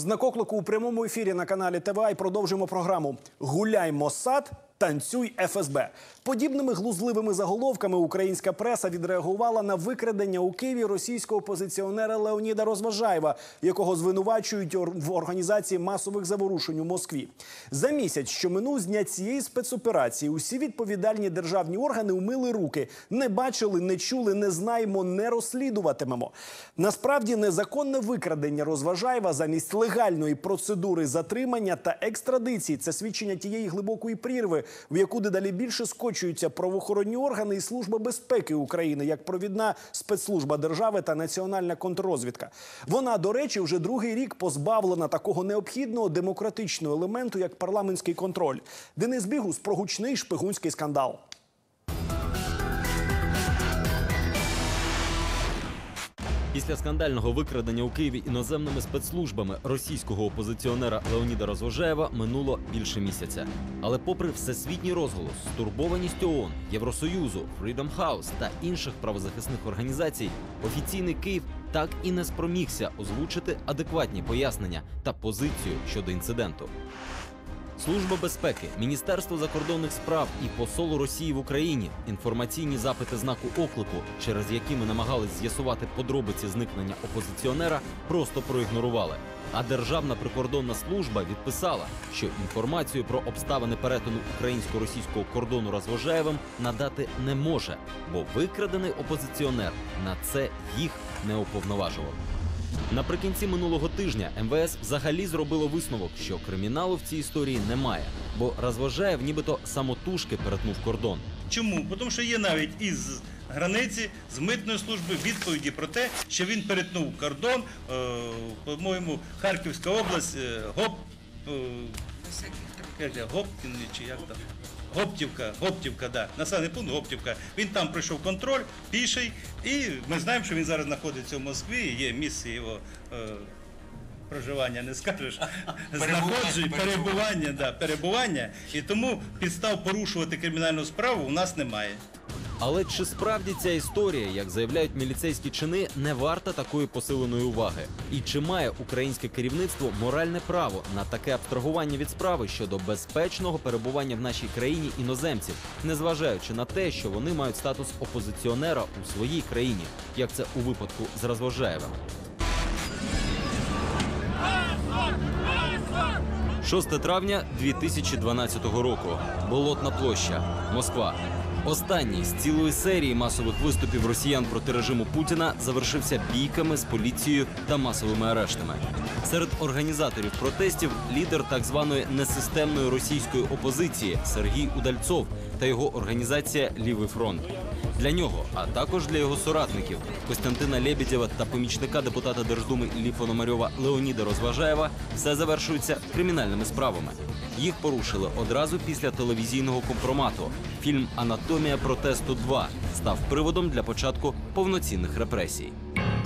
Знак оклику у прямому ефірі на каналі ТВА і продовжуємо програму. Гуляй Моссад, танцюй ФСБ. Подібними глузливими заголовками українська преса відреагувала на викрадення у Києві російського опозиціонера Леоніда Розважаєва, якого звинувачують в організації масових заворушень у Москві. За місяць, що минув з дня цієї спецоперації, усі відповідальні державні органи умили руки, не бачили, не чули, не знаємо, не розслідуватимемо. Насправді незаконне викрадення Розважаєва замість легальної процедури затримання та екстрадиції це свідчення тієї глибокої прірви, в яку дедалі більше скочуються правоохоронні органи і служба безпеки України як провідна спецслужба держави та національна контррозвідка. Вона, до речі, вже другий рік позбавлена такого необхідного демократичного елементу, як парламентський контроль. Денис Бігус про гучний шпигунський скандал. Після скандального викрадення у Києві іноземними спецслужбами російського опозиціонера Леоніда Розвожаєва минуло більше місяця. Але, попри всесвітній розголос, стурбованість ООН, Євросоюзу, Freedom House та інших правозахисних організацій, офіційний Київ так і не спромігся озвучити адекватні пояснення та позицію щодо інциденту. Служба безпеки, Міністерство закордонних справ і посол Росії в Україні інформаційні запити знаку оклику, через які ми намагались з'ясувати подробиці зникнення опозиціонера, просто проігнорували. А Державна прикордонна служба відписала, що інформацію про обставини перетину українсько-російського кордону Розвожаєвим надати не може, бо викрадений опозиціонер на це їх не уповноважував. Наприкінці минулого тижня МВС взагалі зробило висновок, що криміналу в цій історії немає, бо розважаєв, нібито самотужки перетнув кордон. Чому? Бо Тому що є навіть із границі з митної служби відповіді про те, що він перетнув кордон, е, по-моєму, Харківська область, е, Гоп, е, як Гопкін чи як там? Гоптівка, Гоптівка, да. Населений пункт Гоптівка. Він там пройшов контроль, піший, і ми знаємо, що він зараз знаходиться в Москві, є місце його. Е, Проживання не скажеш, знаходження, перебування, да, перебування, і тому підстав порушувати кримінальну справу у нас немає. Але чи справді ця історія, як заявляють міліцейські чини, не варта такої посиленої уваги? І чи має українське керівництво моральне право на таке абстрагування від справи щодо безпечного перебування в нашій країні іноземців, незважаючи на те, що вони мають статус опозиціонера у своїй країні, як це у випадку з Розвожаєвим? 6 травня 2012 року. Болотна площа, Москва. Останній з цілої серії масових виступів росіян проти режиму Путіна завершився бійками з поліцією та масовими арештами. Серед організаторів протестів лідер так званої несистемної російської опозиції Сергій Удальцов та його організація Лівий фронт. Для нього, а також для його соратників Костянтина Лебедєва та помічника депутата Держдуми Іллі Пономарьова Леоніда Розважаєва, все завершується кримінальними справами. Їх порушили одразу після телевізійного компромату. Фільм Анатомія протесту 2 став приводом для початку повноцінних репресій.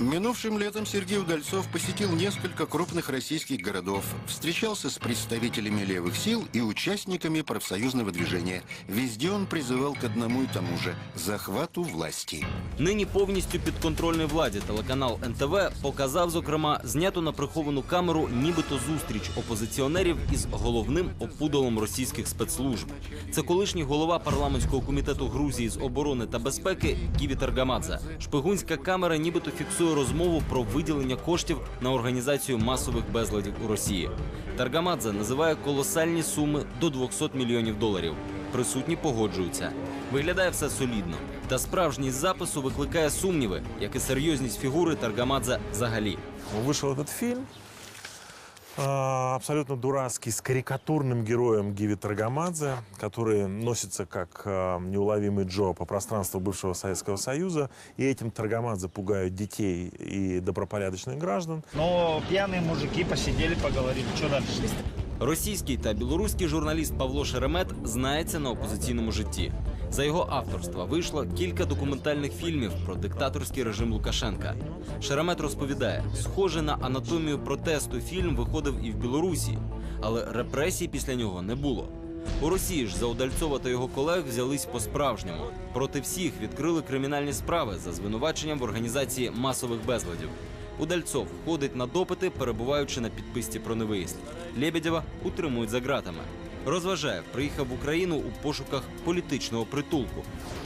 Минувшим летом Сергей Удальцов посетил несколько крупных российских городов, встречался с представителями левых сил и участниками профсоюзного движения. Везде он призывал к одному и тому же – захвату власти. Нині повністю підконтрольний владі телеканал НТВ показав, зокрема, зняту на приховану камеру нібито зустріч опозиціонерів із головним опудолом російських спецслужб. Це колишній голова парламентського комітету Грузії з оборони та безпеки Ківі Таргамадзе. Шпигунська камера нібито фіксує розмову про виділення коштів на організацію масових безладів у Росії. Таргамадзе називає колосальні суми до 200 мільйонів доларів. Присутні погоджуються. Виглядає все солідно. Та справжність запису викликає сумніви, як і серйозність фігури Таргамадзе взагалі. Вийшов цей фильм, а, абсолютно дурацкий, с карикатурным героем Гиви Таргамадзе, который носится как а, неуловимый Джо по пространству бывшего Советского Союза. И этим Таргамадзе пугают детей и добропорядочных граждан. Но пьяные мужики посидели, поговорили. Что дальше? Російський та білоруський журналіст Павло Шеремет знається на опозиційному житті. За його авторства вийшло кілька документальних фільмів про диктаторський режим Лукашенка. Шеремет розповідає, схоже на анатомію протесту фільм виходив і в Білорусі, але репресій після нього не було. У Росії ж за Удальцова та його колег взялись по-справжньому. Проти всіх відкрили кримінальні справи за звинуваченням в організації масових безладів. Удальцов ходить на допити, перебуваючи на підписці про невиїзд. Лебедєва утримують за ґратами. Розважаєв приїхав в Україну у пошуках політичного притулку.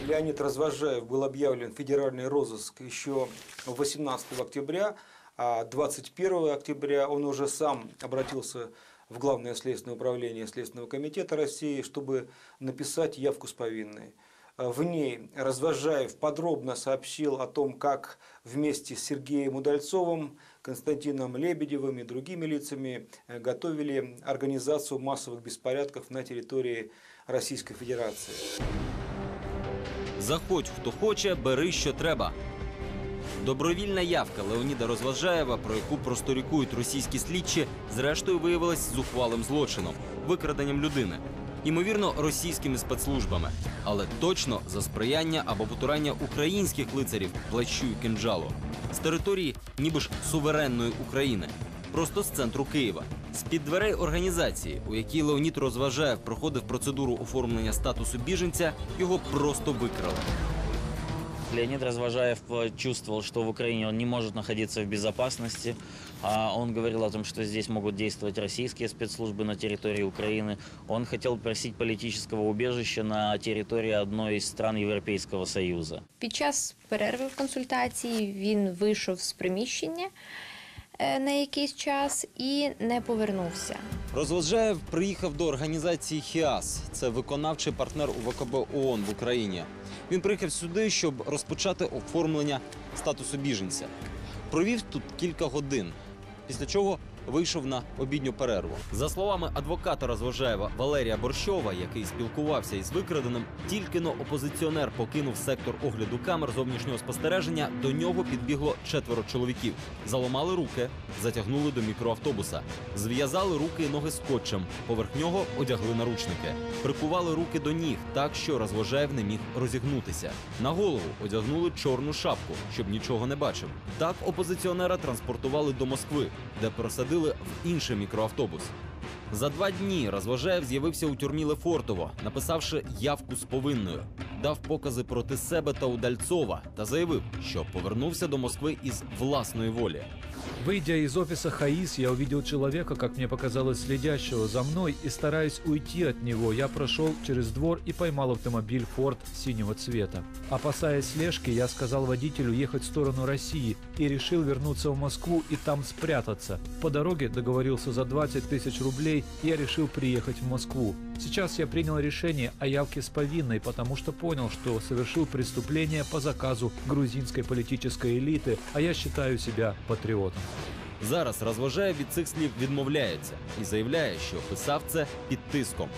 Леонид Развожаев был объявлен в федеральный розыск еще 18 октября, а 21 октября он уже сам обратился в Главное следственное управление Следственного комитета России, чтобы написать явку с повинной. А В ней Развожаев подробно сообщил о том, как вместе с Сергеем Удальцовым, Константином Лебедевым и другими лицами э, готовили организацию массовых беспорядков на территории Российской Федерации. Заходь, хто хоче, бери, що треба. Добровільна явка Леоніда Розважаєва, про яку просторікують російські слідчі, зрештою виявилась зухвалим злочином викраденням людини. Ймовірно, російськими спецслужбами, але точно за сприяння або потурання українських лицарів плащу і кинджалу. З території, ніби ж суверенної України, просто з центру Києва, з під дверей організації, у якій Леонід Розважаєв проходив процедуру оформлення статусу біженця, його просто викрали. Леонид Развожаев э, чувствовал, что в Украине он не может находиться в безопасности. А Он говорил о том, что здесь могут действовать российские спецслужбы на территории Украины. Он хотел просить политического убежища на территории одной из стран Европейского Союза. Під час перерви в консультації він вийшов з приміщення е, на якийсь час і не повернувся. Розважаєв приїхав до організації ХІАС. Це виконавчий партнер УВКБ ООН в Україні. Він приїхав сюди, щоб розпочати оформлення статусу біженця. Провів тут кілька годин, після чого вийшов на обідню перерву. За словами адвоката Розважаєва Валерія Борщова, який спілкувався із викраденим, тільки но опозиціонер покинув сектор огляду камер зовнішнього спостереження. До нього підбігло четверо чоловіків. Заломали руки, затягнули до мікроавтобуса, зв'язали руки і ноги скотчем. Поверх нього одягли наручники, прикували руки до ніг, так що Розважаєв не міг розігнутися. На голову одягнули чорну шапку, щоб нічого не бачив. Так опозиціонера транспортували до Москви, де пересадили в інший мікроавтобус. За два дні Розважаєв з'явився у тюрмі Лефортово, написавши явку з повинною, дав покази проти себе та Удальцова та заявив, що повернувся до Москви із власної волі. Выйдя из офиса ХАИС, я увидел человека, как мне показалось, следящего за мной, и стараясь уйти от него, я прошел через двор и поймал автомобиль «Форд» синего цвета. Опасаясь слежки, я сказал водителю ехать в сторону России и решил вернуться в Москву и там спрятаться. По дороге договорился за 20 тысяч рублей, и я решил приехать в Москву. Сейчас я принял решение о явке с повинной, потому что понял, что совершил преступление по заказу грузинской политической элиты, а я считаю себя патриотом. Зараз розважає від цих слів відмовляється і заявляє, що писав це під тиском.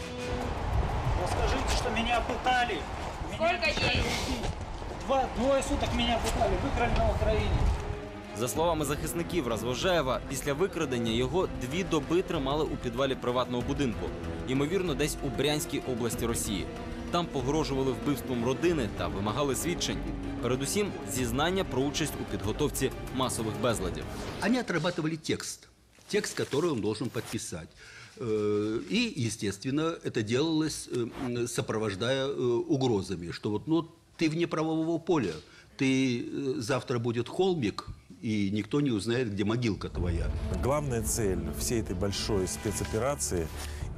Ну, скажите, что меня пытали. Сколько дней? Два, двое суток меня пытали, выкрали на Украине. За словами захисників Розважаєва, після викрадення його дві доби тримали у підвалі приватного будинку, ймовірно, десь у Брянській області Росії. Там погрожували вбивством родини та вимагали свідчень. Передусім, зізнання про участь у підготовці масових безладів. Они отрабатывали текст, текст, который он должен подписать. Э, И, естественно, это делалось, э, м, сопровождая э, угрозами, что вот, ну, ты вне правового поля, ты э, завтра будет холмик, и никто не узнает, где могилка твоя. Главная цель всей этой большой спецоперации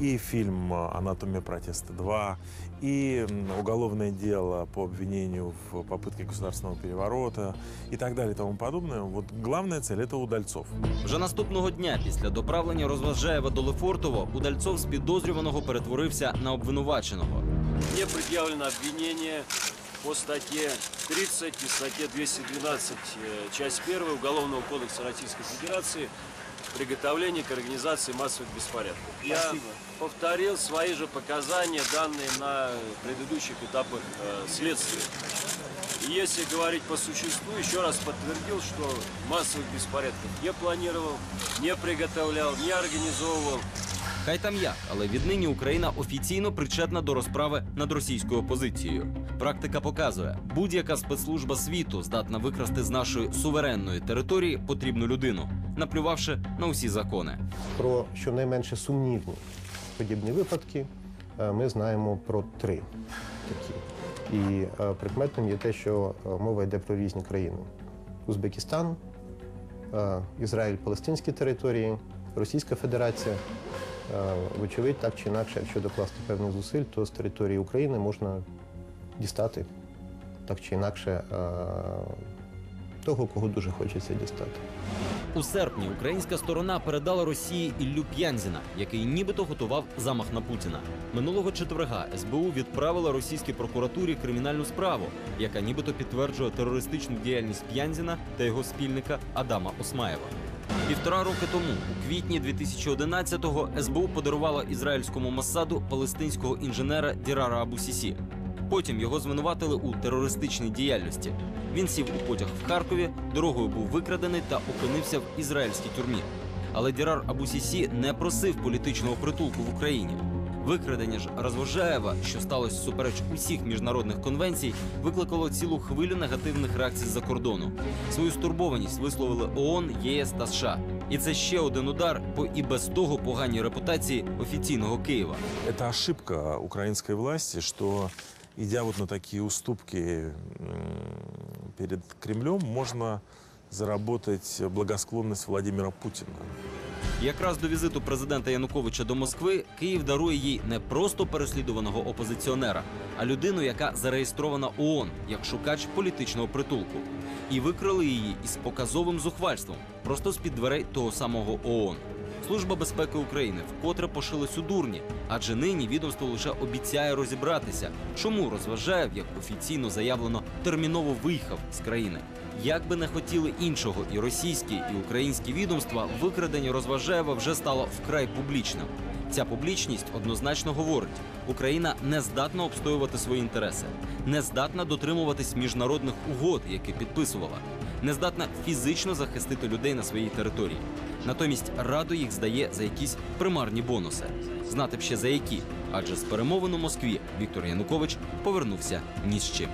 и фильм «Анатомия протеста 2», и м, уголовное дело по обвинению в попытке государственного переворота и так далее и тому подобное. Вот главная цель – это Удальцов. Вже наступного дня, після доправлення Розважаєва до Лефортово, Удальцов з підозрюваного перетворився на обвинуваченого. Мне предъявлено обвинение по статье 30 и статье 212, э, часть 1 Уголовного кодекса Российской Федерации приготовление к организации массовых беспорядков. Я повторил свои же показания, данные на предыдущих этапах э, следствия. И если говорить по существу, еще раз подтвердил, что массовых беспорядков не планировал, не приготовлял, не организовывал. Хай там як, але віднині Україна офіційно причетна до розправи над російською опозицією. Практика показує, будь-яка спецслужба світу здатна викрасти з нашої суверенної території потрібну людину, наплювавши на усі закони. Про щонайменше сумнівні подібні випадки е, ми знаємо про три такі. І е, прикметом є те, що е, мова йде про різні країни: Узбекистан, Ізраїль палестинські території, Російська Федерація. Вочевидь, так чи інакше, якщо докласти певних зусиль, то з території України можна дістати так чи інакше е, того, кого дуже хочеться дістати. У серпні українська сторона передала Росії Іллю П'янзіна, який нібито готував замах на Путіна. Минулого четверга СБУ відправила російській прокуратурі кримінальну справу, яка нібито підтверджує терористичну діяльність П'янзіна та його спільника Адама Осмаєва. Півтора роки тому, у квітні 2011-го, СБУ подарувала ізраїльському Моссаду палестинського інженера Дірара Абусісі. Потім його звинуватили у терористичній діяльності. Він сів у потяг в Харкові, дорогою був викрадений та опинився в ізраїльській тюрмі. Але Дірар Абусісі не просив політичного притулку в Україні. Викрадення ж Розвожаєва, що сталося супереч усіх міжнародних конвенцій, викликало цілу хвилю негативних реакцій з-за кордону. Свою стурбованість висловили ООН, ЄС та США. І це ще один удар по і без того поганій репутації офіційного Києва. Это ошибка украинской власти, что идя вот на такие уступки перед Кремлем, можно заработать благосклонность Владимира Путина. Якраз до візиту президента Януковича до Москви Київ дарує їй не просто переслідуваного опозиціонера, а людину, яка зареєстрована ООН як шукач політичного притулку. І викрили її із показовим зухвальством, просто з під дверей того самого ООН. Служба безпеки України вкотре пошилась у дурні, адже нині відомство лише обіцяє розібратися, чому розважаєв, як офіційно заявлено, терміново виїхав з країни. Як би не хотіли іншого, і російські, і українські відомства, викрадення Розважаєва вже стало вкрай публічним. Ця публічність однозначно говорить: Україна не здатна обстоювати свої інтереси, не здатна дотримуватись міжнародних угод, які підписувала, не здатна фізично захистити людей на своїй території. Натомість радо їх здає за якісь примарні бонуси. Знати б ще за які, адже з перемовин у Москві Віктор Янукович повернувся ні з чим.